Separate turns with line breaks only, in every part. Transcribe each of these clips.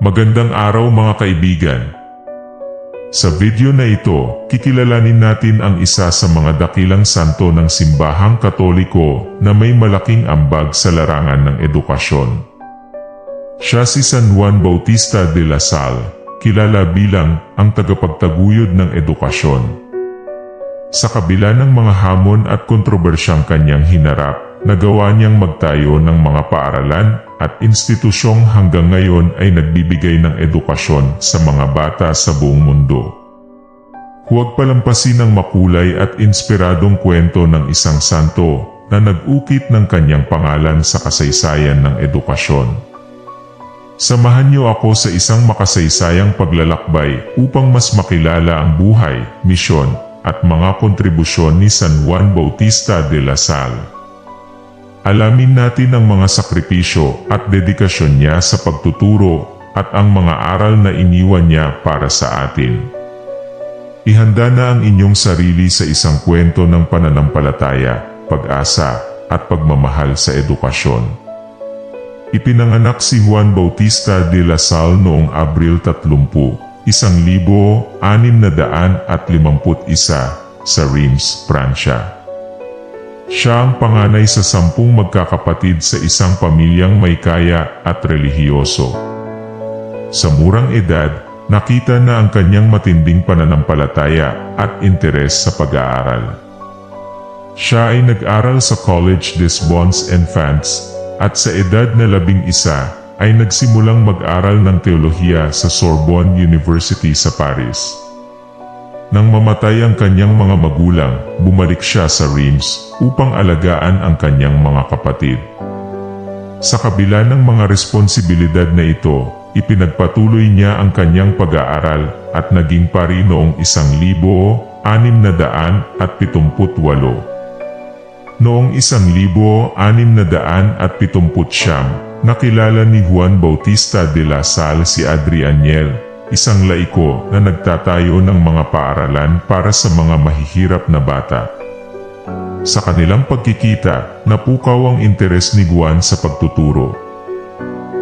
Magandang araw mga kaibigan. Sa video na ito, kikilalanin natin ang isa sa mga dakilang santo ng simbahang katoliko na may malaking ambag sa larangan ng edukasyon. Siya si San Juan Bautista de la Salle, kilala bilang ang tagapagtaguyod ng edukasyon. Sa kabila ng mga hamon at kontrobersyang kanyang hinarap, nagawa niyang magtayo ng mga paaralan at institusyong hanggang ngayon ay nagbibigay ng edukasyon sa mga bata sa buong mundo. Huwag palampasin ang makulay at inspiradong kwento ng isang santo na nag-ukit ng kanyang pangalan sa kasaysayan ng edukasyon. Samahan niyo ako sa isang makasaysayang paglalakbay upang mas makilala ang buhay, misyon, at mga kontribusyon ni San Juan Bautista de la Salle. Alamin natin ang mga sakripisyo at dedikasyon niya sa pagtuturo at ang mga aral na iniwan niya para sa atin. Ihanda na ang inyong sarili sa isang kwento ng pananampalataya, pag-asa, at pagmamahal sa edukasyon. Ipinanganak si Juan Bautista de la Salle noong Abril 30, isang libo, anim na daan at limamput isa sa Reims, Pransya. Siya ang panganay sa sampung magkakapatid sa isang pamilyang may kaya at relihiyoso. Sa murang edad, nakita na ang kanyang matinding pananampalataya at interes sa pag-aaral. Siya ay nag-aral sa College des Bons Enfants at sa edad na labing isa ay nagsimulang mag-aral ng teolohiya sa Sorbonne University sa Paris. Nang mamatay ang kanyang mga magulang, bumalik siya sa Reims upang alagaan ang kanyang mga kapatid. Sa kabila ng mga responsibilidad na ito, ipinagpatuloy niya ang kanyang pag-aaral at naging pari noong isang libo, anim na daan at pitumput walo. Noong isang libo, anim na daan at pitumput siyam, nakilala ni Juan Bautista de la Salle si Adrianiel, isang laiko na nagtatayo ng mga paaralan para sa mga mahihirap na bata. Sa kanilang pagkikita, napukaw ang interes ni Juan sa pagtuturo.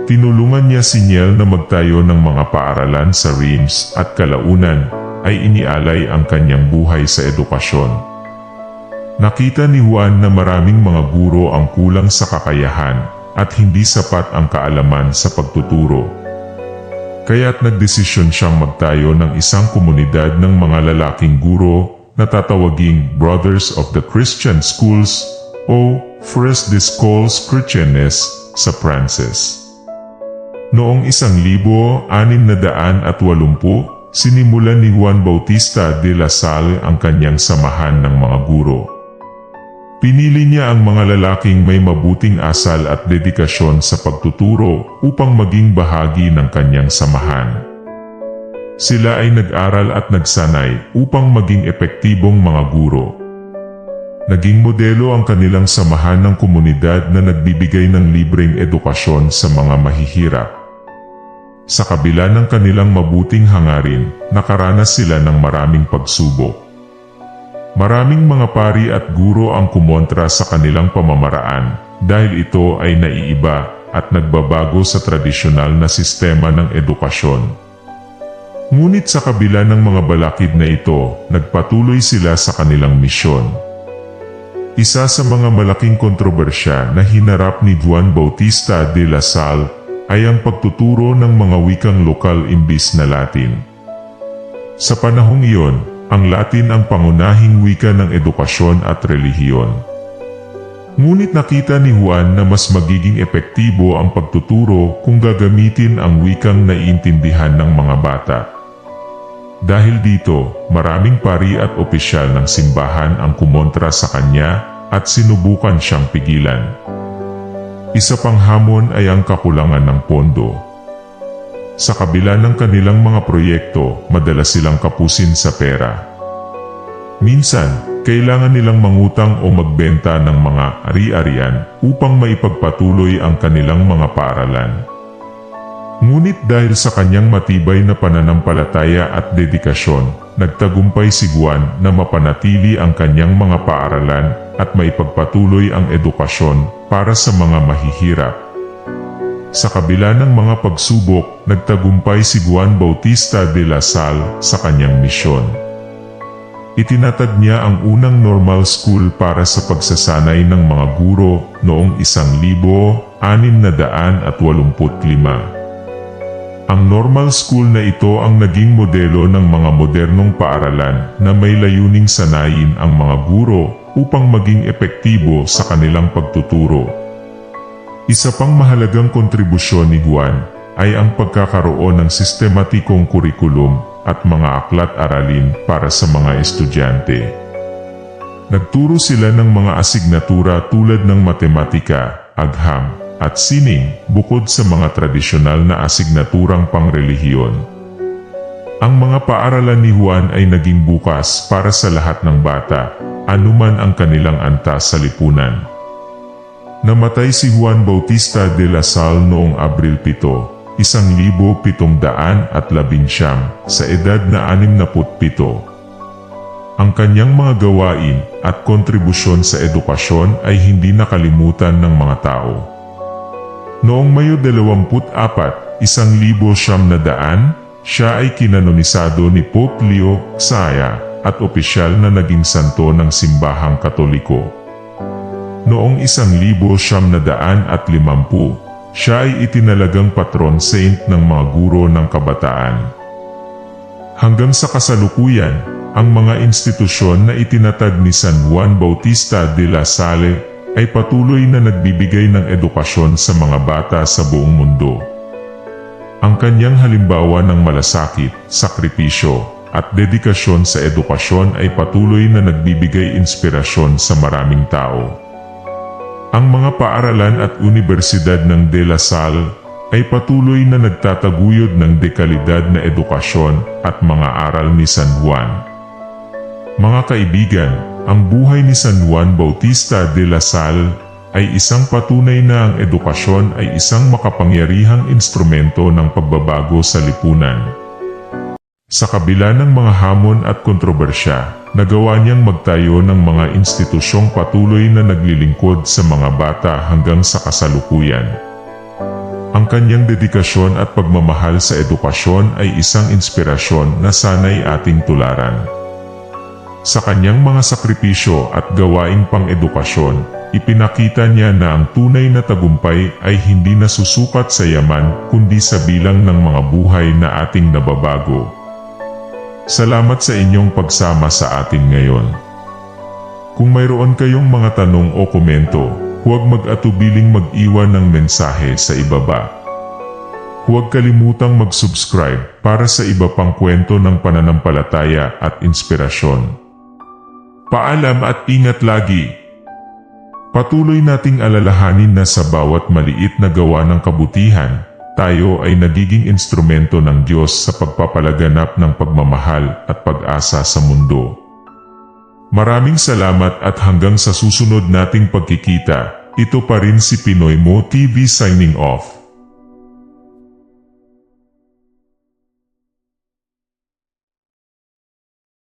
Tinulungan niya si Niel na magtayo ng mga paaralan sa Reims at kalaunan ay inialay ang kanyang buhay sa edukasyon. Nakita ni Juan na maraming mga guro ang kulang sa kakayahan at hindi sapat ang kaalaman sa pagtuturo. Kaya't nagdesisyon siyang magtayo ng isang komunidad ng mga lalaking guro na tatawaging Brothers of the Christian Schools o Frères des Schools Chrétiennes sa Frances. Noong isang libo, anim na daan at walumpu, sinimulan ni Juan Bautista de la Salle ang kanyang samahan ng mga guro. Pinili niya ang mga lalaking may mabuting asal at dedikasyon sa pagtuturo upang maging bahagi ng kanyang samahan. Sila ay nag-aral at nagsanay upang maging epektibong mga guro. Naging modelo ang kanilang samahan ng komunidad na nagbibigay ng libreng edukasyon sa mga mahihirap. Sa kabila ng kanilang mabuting hangarin, nakaranas sila ng maraming pagsubok. Maraming mga pari at guro ang kumontra sa kanilang pamamaraan dahil ito ay naiiba at nagbabago sa tradisyonal na sistema ng edukasyon. Ngunit sa kabila ng mga balakid na ito, nagpatuloy sila sa kanilang misyon. Isa sa mga malaking kontrobersya na hinarap ni Juan Bautista de la Salle ay ang pagtuturo ng mga wikang lokal imbis na Latin. Sa panahong iyon, ang Latin ang pangunahing wika ng edukasyon at relihiyon. Ngunit nakita ni Juan na mas magiging epektibo ang pagtuturo kung gagamitin ang wikang naiintindihan ng mga bata. Dahil dito, maraming pari at opisyal ng simbahan ang kumontra sa kanya at sinubukan siyang pigilan. Isa pang hamon ay ang kakulangan ng pondo. Sa kabila ng kanilang mga proyekto, madalas silang kapusin sa pera. Minsan, kailangan nilang mangutang o magbenta ng mga ari-arian upang maipagpatuloy ang kanilang mga paaralan. Ngunit dahil sa kanyang matibay na pananampalataya at dedikasyon, nagtagumpay si Juan na mapanatili ang kanyang mga paaralan at maipagpatuloy ang edukasyon para sa mga mahihirap. Sa kabila ng mga pagsubok, nagtagumpay si Juan Bautista de la Salle sa kanyang misyon. Itinatag niya ang unang normal school para sa pagsasanay ng mga guro noong isang libo, anim na daan at walumput lima. Ang normal school na ito ang naging modelo ng mga modernong paaralan na may layuning sanayin ang mga guro upang maging epektibo sa kanilang pagtuturo. Isa pang mahalagang kontribusyon ni Juan ay ang pagkakaroon ng sistematikong kurikulum at mga aklat-aralin para sa mga estudyante. Nagturo sila ng mga asignatura tulad ng matematika, agham, at sining bukod sa mga tradisyonal na asignaturang pangrelihiyon. Ang mga paaralan ni Juan ay naging bukas para sa lahat ng bata, anuman ang kanilang antas sa lipunan. Namatay si Juan Bautista de la Salle noong Abril 7, isang libo pitong daan at labinsyam sa edad na anim na putpito. Ang kanyang mga gawain at kontribusyon sa edukasyon ay hindi nakalimutan ng mga tao. Noong Mayo 24, isang libo siyam na daan, siya ay kinanonisado ni Pope Leo Xia at opisyal na naging santo ng simbahang katoliko. Noong isang libo siyam na daan at limampu, siya ay itinalagang patron saint ng mga guro ng kabataan. Hanggang sa kasalukuyan, ang mga institusyon na itinatag ni San Juan Bautista de la Salle ay patuloy na nagbibigay ng edukasyon sa mga bata sa buong mundo. Ang kanyang halimbawa ng malasakit, sakripisyo, at dedikasyon sa edukasyon ay patuloy na nagbibigay inspirasyon sa maraming tao. Ang mga paaralan at universidad ng De La Salle ay patuloy na nagtataguyod ng dekalidad na edukasyon at mga aral ni San Juan. Mga kaibigan, ang buhay ni San Juan Bautista de la Salle ay isang patunay na ang edukasyon ay isang makapangyarihang instrumento ng pagbabago sa lipunan. Sa kabila ng mga hamon at kontrobersya, nagawa niyang magtayo ng mga institusyong patuloy na naglilingkod sa mga bata hanggang sa kasalukuyan. Ang kanyang dedikasyon at pagmamahal sa edukasyon ay isang inspirasyon na sanay ating tularan. Sa kanyang mga sakripisyo at gawaing pang-edukasyon, ipinakita niya na ang tunay na tagumpay ay hindi nasusukat sa yaman kundi sa bilang ng mga buhay na ating nababago. Salamat sa inyong pagsama sa atin ngayon. Kung mayroon kayong mga tanong o komento, huwag mag-atubiling mag-iwan ng mensahe sa ibaba. Huwag kalimutang mag-subscribe para sa iba pang kwento ng pananampalataya at inspirasyon. Paalam at ingat lagi. Patuloy nating alalahanin na sa bawat maliit na gawa ng kabutihan, tayo ay nagiging instrumento ng Diyos sa pagpapalaganap ng pagmamahal at pag-asa sa mundo. Maraming salamat at hanggang sa susunod nating pagkikita, ito pa rin si Pinoy Mo TV signing off.